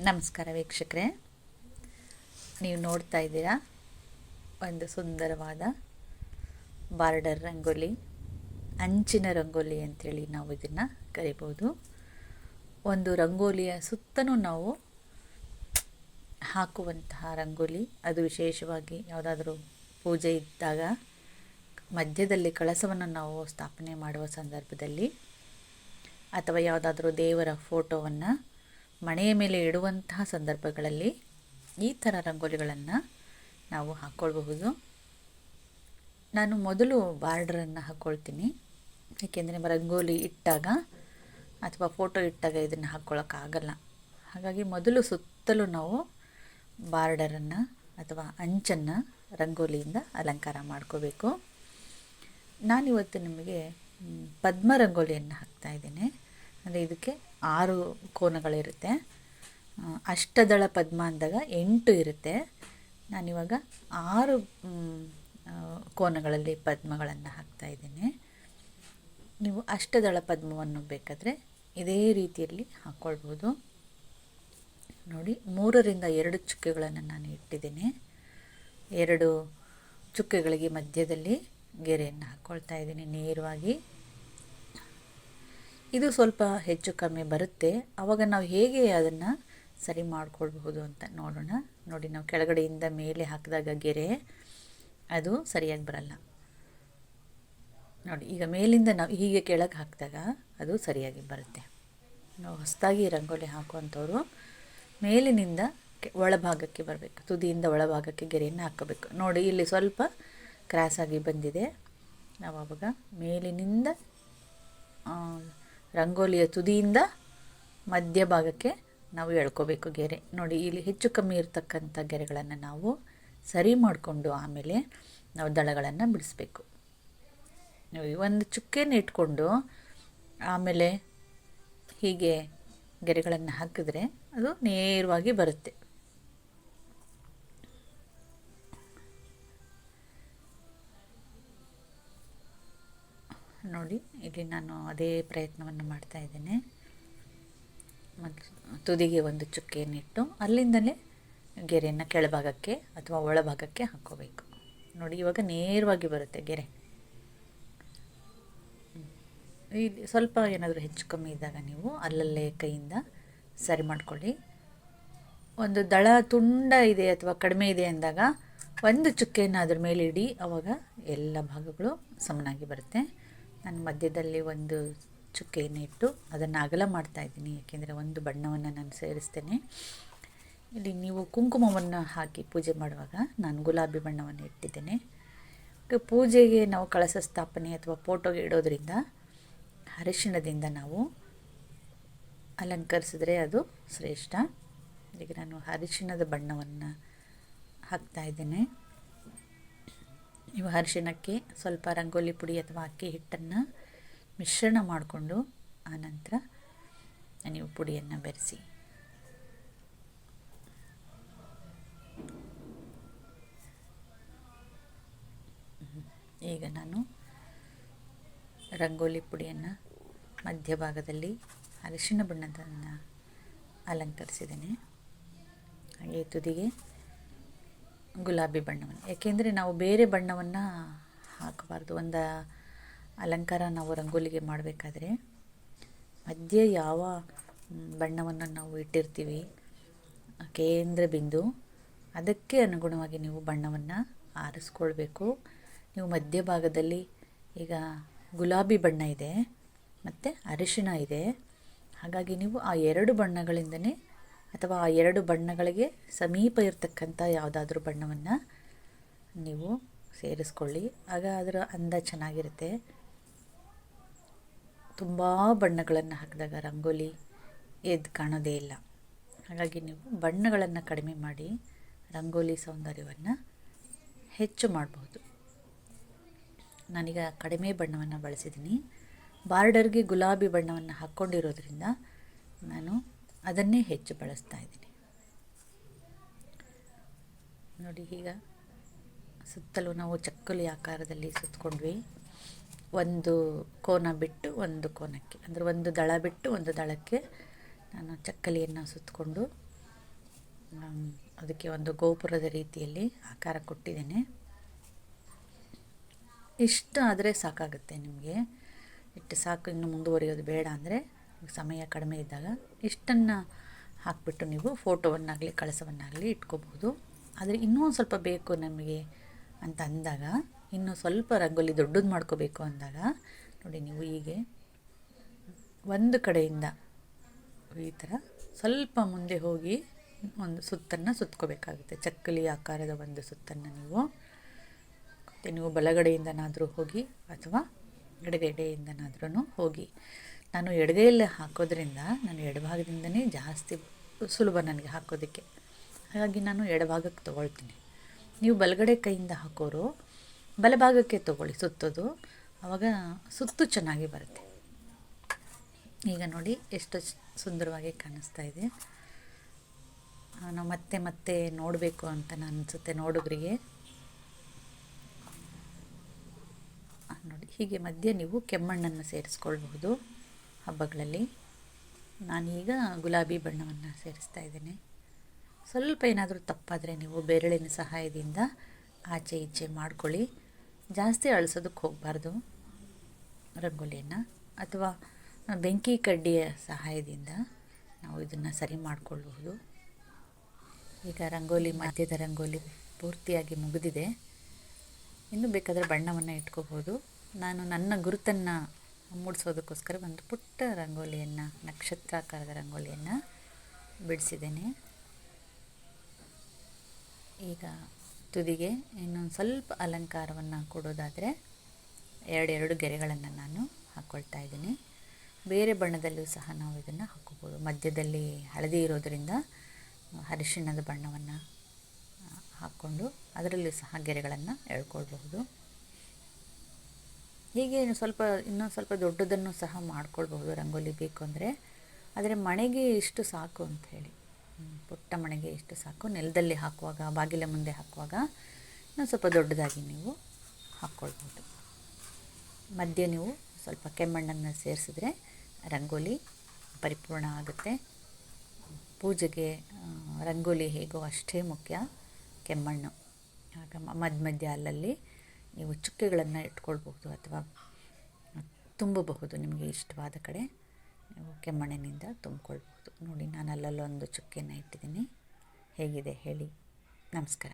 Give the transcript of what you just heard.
ನಮಸ್ಕಾರ ವೀಕ್ಷಕರೇ. ನೀವು ನೋಡ್ತಾ ಇದ್ದೀರಾ? ಒಂದು ಸುಂದರವಾದ ಬಾರ್ಡರ್ ರಂಗೋಲಿ, ಅಂಚಿನ ರಂಗೋಲಿ ಅಂಥೇಳಿ ನಾವು ಇದನ್ನು ಕರಿಬೋದು. ಒಂದು ರಂಗೋಲಿಯ ಸುತ್ತಲೂ ನಾವು ಹಾಕುವಂತಹ ರಂಗೋಲಿ. ಅದು ವಿಶೇಷವಾಗಿ ಯಾವುದಾದ್ರೂ ಪೂಜೆ ಇದ್ದಾಗ ಮಧ್ಯದಲ್ಲಿ ಕಳಸವನ್ನು ನಾವು ಸ್ಥಾಪನೆ ಮಾಡುವ ಸಂದರ್ಭದಲ್ಲಿ ಅಥವಾ ಯಾವುದಾದ್ರೂ ದೇವರ ಫೋಟೋವನ್ನು ಮಣೆಯ ಮೇಲೆ ಇಡುವಂತಹ ಸಂದರ್ಭಗಳಲ್ಲಿ ಈ ಥರ ರಂಗೋಲಿಗಳನ್ನು ನಾವು ಹಾಕ್ಕೊಳ್ಬಹುದು ನಾನು ಮೊದಲು ಬಾರ್ಡ್ರನ್ನು ಹಾಕ್ಕೊಳ್ತೀನಿ ಏಕೆಂದರೆ ರಂಗೋಲಿ ಇಟ್ಟಾಗ ಅಥವಾ ಫೋಟೋ ಇಟ್ಟಾಗ ಇದನ್ನು ಹಾಕ್ಕೊಳ್ಳೋಕ್ಕಾಗಲ್ಲ ಹಾಗಾಗಿ ಮೊದಲು ಸುತ್ತಲೂ ನಾವು ಬಾರ್ಡರನ್ನು ಅಥವಾ ಅಂಚನ್ನು ರಂಗೋಲಿಯಿಂದ ಅಲಂಕಾರ ಮಾಡ್ಕೋಬೇಕು. ನಾನಿವತ್ತು ನಿಮಗೆ ಪದ್ಮ ರಂಗೋಲಿಯನ್ನು ಹಾಕ್ತಾಯಿದ್ದೇನೆ ಅಂದರೆ ಇದಕ್ಕೆ ಆರು ಕೋನಗಳಿರುತ್ತೆ. ಅಷ್ಟದಳ ಪದ್ಮ ಅಂದಾಗ ಎಂಟು ಇರುತ್ತೆ. ನಾನಿವಾಗ ಆರು ಕೋನಗಳಲ್ಲಿ ಪದ್ಮಗಳನ್ನು ಹಾಕ್ತಾ ಇದ್ದೇನೆ. ನೀವು ಅಷ್ಟದಳ ಪದ್ಮವನ್ನು ಬೇಕಾದರೆ ಇದೇ ರೀತಿಯಲ್ಲಿ ಹಾಕ್ಕೊಳ್ಬೋದು ನೋಡಿ, ಮೂರರಿಂದ ಎರಡು ಚುಕ್ಕೆಗಳನ್ನು ನಾನು ಇಟ್ಟಿದ್ದೇನೆ. ಎರಡು ಚುಕ್ಕೆಗಳಿಗೆ ಮಧ್ಯದಲ್ಲಿ ಗೆರೆಯನ್ನು ಹಾಕ್ಕೊಳ್ತಾ ಇದ್ದೀನಿ ನೇರವಾಗಿ. ಇದು ಸ್ವಲ್ಪ ಹೆಚ್ಚು ಕಮ್ಮಿ ಬರುತ್ತೆ. ಆವಾಗ ನಾವು ಹೇಗೆ ಅದನ್ನು ಸರಿ ಮಾಡಿಕೊಳ್ಬಹುದು ಅಂತ ನೋಡೋಣ. ನೋಡಿ, ನಾವು ಕೆಳಗಡೆಯಿಂದ ಮೇಲೆ ಹಾಕಿದಾಗ ಗೆರೆ, ಅದು ಸರಿಯಾಗಿ ಬರಲ್ಲ. ನೋಡಿ, ಈಗ ಮೇಲಿಂದ ನಾವು ಹೀಗೆ ಕೆಳಗೆ ಹಾಕಿದಾಗ ಅದು ಸರಿಯಾಗಿ ಬರುತ್ತೆ. ನಾವು ಹೊಸದಾಗಿ ರಂಗೋಲಿ ಹಾಕುವಂಥವ್ರು ಮೇಲಿನಿಂದ ಒಳಭಾಗಕ್ಕೆ ಬರಬೇಕು. ತುದಿಯಿಂದ ಒಳಭಾಗಕ್ಕೆ ಗೆರೆಯನ್ನು ಹಾಕಬೇಕು. ನೋಡಿ, ಇಲ್ಲಿ ಸ್ವಲ್ಪ ಕ್ರಾಸಾಗಿ ಬಂದಿದೆ. ನಾವು ಆವಾಗ ಮೇಲಿನಿಂದ ರಂಗೋಲಿಯ ತುದಿಯಿಂದ ಮಧ್ಯಭಾಗಕ್ಕೆ ನಾವು ಎಳ್ಕೋಬೇಕು ಗೆರೆ. ನೋಡಿ, ಇಲ್ಲಿ ಹೆಚ್ಚು ಕಮ್ಮಿ ಇರತಕ್ಕಂಥ ಗೆರೆಗಳನ್ನು ನಾವು ಸರಿ ಮಾಡಿಕೊಂಡು ಆಮೇಲೆ ನಾವು ದಳಗಳನ್ನು ಬಿಡಿಸ್ಬೇಕು. ನೀವು ಒಂದು ಚುಕ್ಕೆನ ಇಟ್ಕೊಂಡು ಆಮೇಲೆ ಹೀಗೆ ಗೆರೆಗಳನ್ನು ಹಾಕಿದ್ರೆ ಅದು ನೇರವಾಗಿ ಬರುತ್ತೆ. ನೋಡಿ. ಇಲ್ಲಿ ನಾನು ಅದೇ ಪ್ರಯತ್ನವನ್ನು ಮಾಡ್ತಾ ಇದ್ದೇನೆ. ತುದಿಗೆ ಒಂದು ಚುಕ್ಕೆಯನ್ನಿಟ್ಟು ಅಲ್ಲಿಂದಲೇ ಗೆರೆಯನ್ನು ಕೆಳಭಾಗಕ್ಕೆ ಅಥವಾ ಒಳಭಾಗಕ್ಕೆ ಹಾಕ್ಕೋಬೇಕು ನೋಡಿ, ಇವಾಗ ನೇರವಾಗಿ ಬರುತ್ತೆ ಗೆರೆ. ಇಲ್ಲಿ ಸ್ವಲ್ಪ ಏನಾದರೂ ಹೆಚ್ಚು ಕಮ್ಮಿ ಇದ್ದಾಗ ನೀವು ಅಲ್ಲಲ್ಲೇ ಕೈಯಿಂದ ಸರಿ ಮಾಡ್ಕೊಳ್ಳಿ. ಒಂದು ದಳ ತುಂಡ ಇದೆ ಅಥವಾ ಕಡಿಮೆ ಇದೆ ಅಂದಾಗ ಒಂದು ಚುಕ್ಕೆಯನ್ನು ಅದ್ರ ಮೇಲೆ ಇಡಿ. ಆವಾಗ ಎಲ್ಲ ಭಾಗಗಳು ಸಮನಾಗಿ ಬರುತ್ತೆ. ನಾನು ಮಧ್ಯದಲ್ಲಿ ಒಂದು ಚುಕ್ಕೆಯನ್ನು ಇಟ್ಟು ಅದನ್ನು ಅಗಲ ಮಾಡ್ತಾಯಿದ್ದೀನಿ ಯಾಕೆಂದರೆ ಒಂದು ಬಣ್ಣವನ್ನು ನಾನು ಸೇರಿಸ್ತೇನೆ. ಇಲ್ಲಿ ನೀವು ಕುಂಕುಮವನ್ನು ಹಾಕಿ ಪೂಜೆ ಮಾಡುವಾಗ ನಾನು ಗುಲಾಬಿ ಬಣ್ಣವನ್ನು ಇಟ್ಟಿದ್ದೇನೆ. ಪೂಜೆಗೆ ನಾವು ಕಳಸ ಸ್ಥಾಪನೆ ಅಥವಾ ಫೋಟೋಗೆ ಇಡೋದ್ರಿಂದ, ಅರಿಶಿಣದಿಂದ ನಾವು ಅಲಂಕರಿಸಿದ್ರೆ ಅದು ಶ್ರೇಷ್ಠ. ಈಗ ನಾನು ಅರಿಶಿಣದ ಬಣ್ಣವನ್ನು ಹಾಕ್ತಾ ಇದ್ದೇನೆ. ನೀವು ಅರಿಶಿಣಕ್ಕೆ ಸ್ವಲ್ಪ ರಂಗೋಲಿ ಪುಡಿ ಅಥವಾ ಅಕ್ಕಿ ಹಿಟ್ಟನ್ನು ಮಿಶ್ರಣ ಮಾಡಿಕೊಂಡು ಆನಂತರ ನೀವು ಪುಡಿಯನ್ನು ಬೆರೆಸಿ. ಈಗ ನಾನು ರಂಗೋಲಿ ಪುಡಿಯನ್ನು ಮಧ್ಯಭಾಗದಲ್ಲಿ ಅರಿಶಿಣ ಬಣ್ಣದನ್ನು ಅಲಂಕರಿಸಿದ್ದೇನೆ. ಹಾಗೆ ತುದಿಗೆ ಗುಲಾಬಿ ಬಣ್ಣವನ್ನು. ಏಕೆಂದರೆ ನಾವು ಬೇರೆ ಬಣ್ಣವನ್ನು ಹಾಕಬಾರ್ದು. ಒಂದು ಅಲಂಕಾರ ನಾವು ರಂಗೋಲಿಗೆ ಮಾಡಬೇಕಾದ್ರೆ ಮಧ್ಯೆ ಯಾವ ಬಣ್ಣವನ್ನು ನಾವು ಇಟ್ಟಿರ್ತೀವಿ, ಕೇಂದ್ರ ಬಿಂದು, ಅದಕ್ಕೆ ಅನುಗುಣವಾಗಿ ನೀವು ಬಣ್ಣವನ್ನು ಆರಿಸ್ಕೊಳ್ಬೇಕು. ನೀವು ಮಧ್ಯಭಾಗದಲ್ಲಿ ಈಗ ಗುಲಾಬಿ ಬಣ್ಣ ಇದೆ, ಮತ್ತು ಅರಿಶಿಣ ಇದೆ. ಹಾಗಾಗಿ ನೀವು ಆ ಎರಡು ಬಣ್ಣಗಳಿಂದನೇ ಅಥವಾ ಆ ಎರಡು ಬಣ್ಣಗಳಿಗೆ ಸಮೀಪ ಇರತಕ್ಕಂಥ ಯಾವುದಾದ್ರೂ ಬಣ್ಣವನ್ನು ನೀವು ಸೇರಿಸ್ಕೊಳ್ಳಿ. ಆಗ ಅದರ ಅಂದ ಚೆನ್ನಾಗಿರುತ್ತೆ. ತುಂಬ ಬಣ್ಣಗಳನ್ನು ಹಾಕಿದಾಗ ರಂಗೋಲಿ ಎದ್ದು ಕಾಣೋದೇ ಇಲ್ಲ. ಹಾಗಾಗಿ ನೀವು ಬಣ್ಣಗಳನ್ನು ಕಡಿಮೆ ಮಾಡಿ ರಂಗೋಲಿ ಸೌಂದರ್ಯವನ್ನು ಹೆಚ್ಚು ಮಾಡಬಹುದು ನಾನೀಗ ಕಡಿಮೆ ಬಣ್ಣವನ್ನು ಬಳಸಿದ್ದೀನಿ. ಬಾರ್ಡರ್ಗೆ ಗುಲಾಬಿ ಬಣ್ಣವನ್ನು ಹಾಕ್ಕೊಂಡಿರೋದ್ರಿಂದ ನಾನು ಅದನ್ನೇ ಹೆಚ್ಚು ಬಳಸ್ತಾ ಇದ್ದೀನಿ. ನೋಡಿ, ಈಗ ಸುತ್ತಲೂ ನಾವು ಚಕ್ಕಲಿ ಆಕಾರದಲ್ಲಿ ಸುತ್ತಕೊಂಡ್ವಿ ಒಂದು ಕೋನ ಬಿಟ್ಟು ಒಂದು ಕೋನಕ್ಕೆ, ಅಂದರೆ ಒಂದು ದಳ ಬಿಟ್ಟು ಒಂದು ದಳಕ್ಕೆ ನಾನು ಚಕ್ಕಲಿಯನ್ನು ಸುತ್ತಕೊಂಡು ಅದಕ್ಕೆ ಒಂದು ಗೋಪುರದ ರೀತಿಯಲ್ಲಿ ಆಕಾರ ಕೊಟ್ಟಿದ್ದೇನೆ. ಇಷ್ಟು ಆದರೆ ಸಾಕಾಗುತ್ತೆ ನಿಮಗೆ. ಇಟ್ಟು ಸಾಕು, ಇನ್ನು ಮುಂದುವರಿಯೋದು ಬೇಡ ಅಂದರೆ ಸಮಯ ಕಡಿಮೆ ಇದ್ದಾಗ ಇಷ್ಟನ್ನು ಹಾಕಿಬಿಟ್ಟು ನೀವು ಫೋಟೋವನ್ನಾಗಲಿ, ಕಳಸವನ್ನಾಗಲಿ ಇಟ್ಕೋಬಹುದು ಆದರೆ ಇನ್ನೂ ಸ್ವಲ್ಪ ಬೇಕು ನಮಗೆ ಅಂತ ಅಂದಾಗ, ಇನ್ನೂ ಸ್ವಲ್ಪ ರಂಗೋಲಿ ದೊಡ್ಡದು ಮಾಡ್ಕೋಬೇಕು ಅಂದಾಗ, ನೋಡಿ ನೀವು ಹೀಗೆ ಒಂದು ಕಡೆಯಿಂದ ಈ ಥರ ಸ್ವಲ್ಪ ಮುಂದೆ ಹೋಗಿ ಒಂದು ಸುತ್ತನ್ನು ಸುತ್ಕೋಬೇಕಾಗುತ್ತೆ. ಚಕ್ಕಲಿ ಆಕಾರದ ಒಂದು ಸುತ್ತನ್ನು ನೀವು. ಮತ್ತು ನೀವು ಬಲಗಡೆಯಿಂದನಾದರೂ ಹೋಗಿ ಅಥವಾ ಎಡಗಡೆಯಿಂದನಾದ್ರೂ ಹೋಗಿ. ನಾನು ಎಡಗೈಯಲ್ಲಿ ಹಾಕೋದ್ರಿಂದ ನಾನು ಎಡಭಾಗದಿಂದನೇ ಜಾಸ್ತಿ ಸುಲಭ ನನಗೆ ಹಾಕೋದಕ್ಕೆ. ಹಾಗಾಗಿ ನಾನು ಎಡಭಾಗಕ್ಕೆ ತೊಗೊಳ್ತೀನಿ. ನೀವು ಬಲಗಡೆ ಕೈಯಿಂದ ಹಾಕೋರು, ಬಲಭಾಗಕ್ಕೆ ತೊಗೊಳ್ಳಿ ಸುತ್ತೋದು ಆವಾಗ ಸುತ್ತು ಚೆನ್ನಾಗಿ ಬರುತ್ತೆ. ಈಗ ನೋಡಿ ಎಷ್ಟು ಸುಂದರವಾಗಿ ಕಾಣಿಸ್ತಾ ಇದೆ. ನಾವು ಮತ್ತೆ ಮತ್ತೆ ನೋಡಬೇಕು ಅಂತ ಅನಿಸುತ್ತೆ ನೋಡುಗರಿಗೆ. ನೋಡಿ ಹೀಗೆ ಮಧ್ಯೆ ನೀವು ಕೆಮ್ಮಣ್ಣನ್ನು ಸೇರಿಸ್ಕೊಳ್ಬಹುದು. ಹಬ್ಬಗಳಲ್ಲಿ ನಾನೀಗ ಗುಲಾಬಿ ಬಣ್ಣವನ್ನು ಸೇರಿಸ್ತಾ ಇದ್ದೇನೆ. ಸ್ವಲ್ಪ ಏನಾದರೂ ತಪ್ಪಾದರೆ ನೀವು ಬೆರಳಿನ ಸಹಾಯದಿಂದ ಆಚೆ ಈಚೆ ಮಾಡ್ಕೊಳ್ಳಿ. ಜಾಸ್ತಿ ಅಳಿಸೋದಕ್ಕೆ ಹೋಗಬಾರ್ದು ರಂಗೋಲಿಯನ್ನು ಅಥವಾ ಬೆಂಕಿ ಕಡ್ಡಿಯ ಸಹಾಯದಿಂದ ನಾವು ಇದನ್ನು ಸರಿ ಮಾಡಿಕೊಳ್ಳಬಹುದು. ಈಗ ರಂಗೋಲಿ ಮಧ್ಯದ ರಂಗೋಲಿ ಪೂರ್ತಿಯಾಗಿ ಮುಗಿದಿದೆ. ಇನ್ನು ಬೇಕಾದರೆ ಬಣ್ಣವನ್ನು ಇಟ್ಕೋಬೋದು ನಾನು ನನ್ನ ಗುರುತನ್ನು ಮೂಡಿಸೋದಕ್ಕೋಸ್ಕರ ಒಂದು ಪುಟ್ಟ ರಂಗೋಲಿಯನ್ನು, ನಕ್ಷತ್ರಾಕಾರದ ರಂಗೋಲಿಯನ್ನು ಬಿಡಿಸಿದ್ದೇನೆ. ಈಗ ತುದಿಗೆ ಇನ್ನೊಂದು ಸ್ವಲ್ಪ ಅಲಂಕಾರವನ್ನು ಕೊಡೋದಾದರೆ ಎರಡೆರಡು ಗೆರೆಗಳನ್ನು ನಾನು ಹಾಕ್ಕೊಳ್ತಾ ಇದ್ದೀನಿ. ಬೇರೆ ಬಣ್ಣದಲ್ಲೂ ಸಹ ನಾವು ಇದನ್ನು ಹಾಕ್ಕೋಬೋದು ಮಧ್ಯದಲ್ಲಿ ಹಳದಿ ಇರೋದರಿಂದ ಅರಿಶಿಣದ ಬಣ್ಣವನ್ನು ಹಾಕ್ಕೊಂಡು ಅದರಲ್ಲೂ ಸಹ ಗೆರೆಗಳನ್ನು ಎಳ್ಕೊಳ್ಬಹುದು. ಹೀಗೆ ಸ್ವಲ್ಪ ಇನ್ನೊಂದು ಸ್ವಲ್ಪ ದೊಡ್ಡದನ್ನು ಸಹ ಮಾಡ್ಕೊಳ್ಬಹುದು ರಂಗೋಲಿ ಬೇಕು ಅಂದರೆ. ಆದರೆ ಮಣೆಗೆ ಇಷ್ಟು ಸಾಕು ಅಂತ ಹೇಳಿ. ಪುಟ್ಟ ಮಣೆಗೆ ಇಷ್ಟು ಸಾಕು. ನೆಲದಲ್ಲಿ ಹಾಕುವಾಗ, ಬಾಗಿಲ ಮುಂದೆ ಹಾಕುವಾಗ ಇನ್ನೊಂದು ಸ್ವಲ್ಪ ದೊಡ್ಡದಾಗಿ ನೀವು ಹಾಕ್ಕೊಳ್ಬೋದು ಮಧ್ಯೆ ನೀವು ಸ್ವಲ್ಪ ಕೆಮ್ಮಣ್ಣನ್ನು ಸೇರಿಸಿದ್ರೆ ರಂಗೋಲಿ ಪರಿಪೂರ್ಣ ಆಗುತ್ತೆ. ಪೂಜೆಗೆ ರಂಗೋಲಿ ಹೇಗೋ ಅಷ್ಟೇ ಮುಖ್ಯ. ಕೆಮ್ಮಣ್ಣು. ಆಗ ಮಧ್ಯ ಮಧ್ಯ ಅಲ್ಲಲ್ಲಿ ನೀವು ಚುಕ್ಕೆಗಳನ್ನು ಇಟ್ಕೊಳ್ಬಹುದು ಅಥವಾ ತುಂಬಬಹುದು, ನಿಮಗೆ ಇಷ್ಟವಾದ ಕಡೆ ನೀವು ಕೆಮ್ಮಣ್ಣಿನಿಂದ ತುಂಬಿಕೊಳ್ಬಹುದು. ನೋಡಿ ನಾನು ಅಲ್ಲಲ್ಲೊಂದು ಚುಕ್ಕೆಯನ್ನು ಇಟ್ಟಿದ್ದೀನಿ. ಹೇಗಿದೆ ಹೇಳಿ. ನಮಸ್ಕಾರ.